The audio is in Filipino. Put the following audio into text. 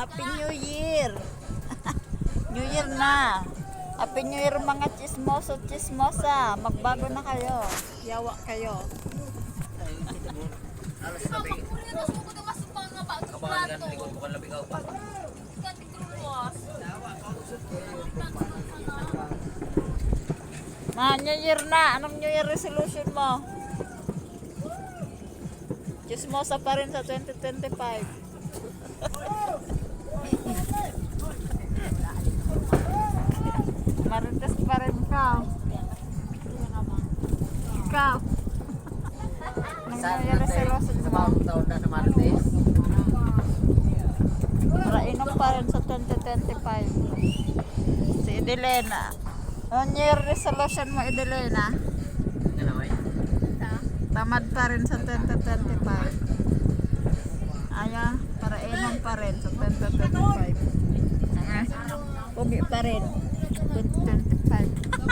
Happy New Year! New Year na! Happy New Year mga chismoso chismosa! Magbago na kayo. Yawa kayo. Ma, New Year na! Anong New Year resolution mo? Chismosa pa rin sa 2025. Marites pa rin ka. New Year resolution Sa mo? bagong taon na sa Martes. Para inom pa rin sa 2025. Si Edelena. Ano Year resolution mo, Edelena? Tamad pa rin sa 2025. Aya, para inom pa rin sa 2025. Ah, Pugi pa rin. 2025.